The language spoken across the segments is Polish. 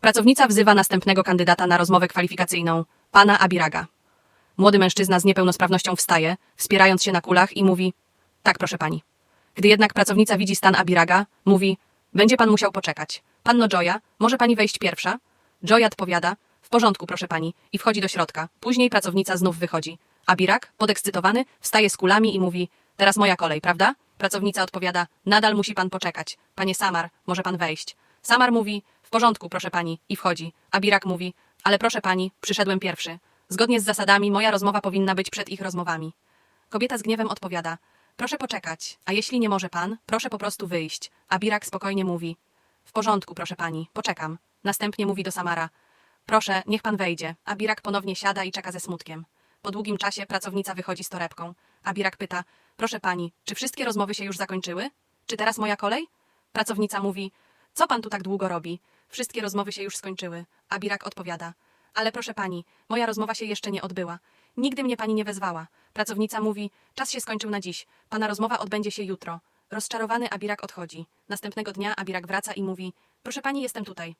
Pracownica wzywa następnego kandydata na rozmowę kwalifikacyjną, pana Abiraga. Młody mężczyzna z niepełnosprawnością wstaje, wspierając się na kulach i mówi: Tak, proszę pani. Gdy jednak pracownica widzi stan Abiraga, mówi: Będzie pan musiał poczekać. Panno Joya, może pani wejść pierwsza? Joya odpowiada: W porządku, proszę pani, i wchodzi do środka. Później pracownica znów wychodzi. Abirak, podekscytowany, wstaje z kulami i mówi: Teraz moja kolej, prawda? Pracownica odpowiada: Nadal musi pan poczekać. Panie Samar, może pan wejść. Samar mówi: W porządku, proszę pani, i wchodzi. Abirak mówi: Ale proszę pani, przyszedłem pierwszy. Zgodnie z zasadami moja rozmowa powinna być przed ich rozmowami. Kobieta z gniewem odpowiada: Proszę poczekać, a jeśli nie może pan, proszę po prostu wyjść. A Birak spokojnie mówi: W porządku, proszę pani, poczekam. Następnie mówi do Samara: Proszę, niech pan wejdzie. A Birak ponownie siada i czeka ze smutkiem. Po długim czasie pracownica wychodzi z torebką. A Birak pyta: Proszę pani, czy wszystkie rozmowy się już zakończyły? Czy teraz moja kolej? Pracownica mówi: Co pan tu tak długo robi? Wszystkie rozmowy się już skończyły. A Birak odpowiada: Ale proszę pani, moja rozmowa się jeszcze nie odbyła. Nigdy mnie pani nie wezwała. Pracownica mówi: Czas się skończył na dziś. Pana rozmowa odbędzie się jutro. Rozczarowany Abirak odchodzi. Następnego dnia Abirak wraca i mówi: Proszę pani, jestem tutaj.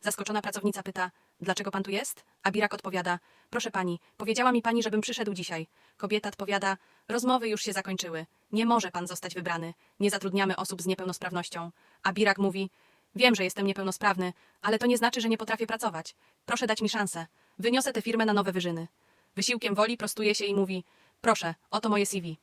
Zaskoczona pracownica pyta: Dlaczego pan tu jest? Abirak odpowiada: Proszę pani, powiedziała mi pani, żebym przyszedł dzisiaj. Kobieta odpowiada: Rozmowy już się zakończyły. Nie może pan zostać wybrany. Nie zatrudniamy osób z niepełnosprawnością. Abirak mówi: Wiem, że jestem niepełnosprawny, ale to nie znaczy, że nie potrafię pracować. Proszę dać mi szansę. Wyniosę tę firmę na nowe wyżyny. Wysiłkiem woli prostuje się i mówi: Proszę, oto moje CV.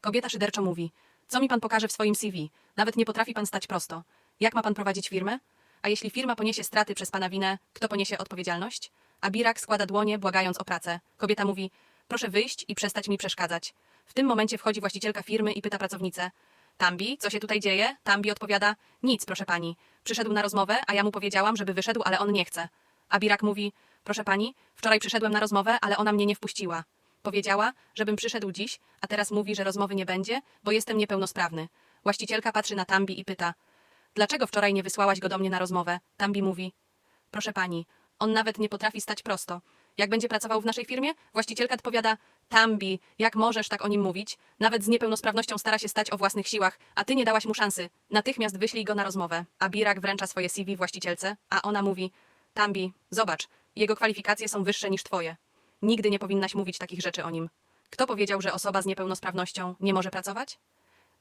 Kobieta szyderczo mówi: Co mi pan pokaże w swoim CV? Nawet nie potrafi pan stać prosto. Jak ma pan prowadzić firmę? A jeśli firma poniesie straty przez pana winę, kto poniesie odpowiedzialność? A Birak składa dłonie, błagając o pracę. Kobieta mówi: Proszę wyjść i przestać mi przeszkadzać. W tym momencie wchodzi właścicielka firmy i pyta pracownicę: Tambi, co się tutaj dzieje? Tambi odpowiada: Nic, proszę pani. Przyszedł na rozmowę, a ja mu powiedziałam, żeby wyszedł, ale on nie chce. A Birak mówi: Proszę pani, wczoraj przyszedłem na rozmowę, ale ona mnie nie wpuściła. Powiedziała, żebym przyszedł dziś, a teraz mówi, że rozmowy nie będzie, bo jestem niepełnosprawny. Właścicielka patrzy na Tambi i pyta: Dlaczego wczoraj nie wysłałaś go do mnie na rozmowę? Tambi mówi: Proszę pani, on nawet nie potrafi stać prosto. Jak będzie pracował w naszej firmie? Właścicielka odpowiada: Tambi, jak możesz tak o nim mówić? Nawet z niepełnosprawnością stara się stać o własnych siłach, a ty nie dałaś mu szansy. Natychmiast wyślij go na rozmowę. A Birak wręcza swoje CV właścicielce, a ona mówi: Tambi, zobacz, jego kwalifikacje są wyższe niż twoje. Nigdy nie powinnaś mówić takich rzeczy o nim. Kto powiedział, że osoba z niepełnosprawnością nie może pracować?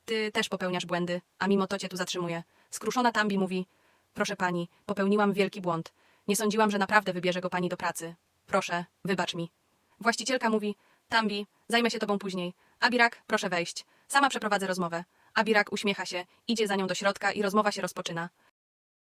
Ty też popełniasz błędy, a mimo to cię tu zatrzymuję. Skruszona Tambi mówi: Proszę pani, popełniłam wielki błąd. Nie sądziłam, że naprawdę wybierze go pani do pracy. Proszę, wybacz mi. Właścicielka mówi: Tambi, zajmę się tobą później. Abirak, proszę wejść. Sama przeprowadzę rozmowę. Abirak uśmiecha się, idzie za nią do środka i rozmowa się rozpoczyna.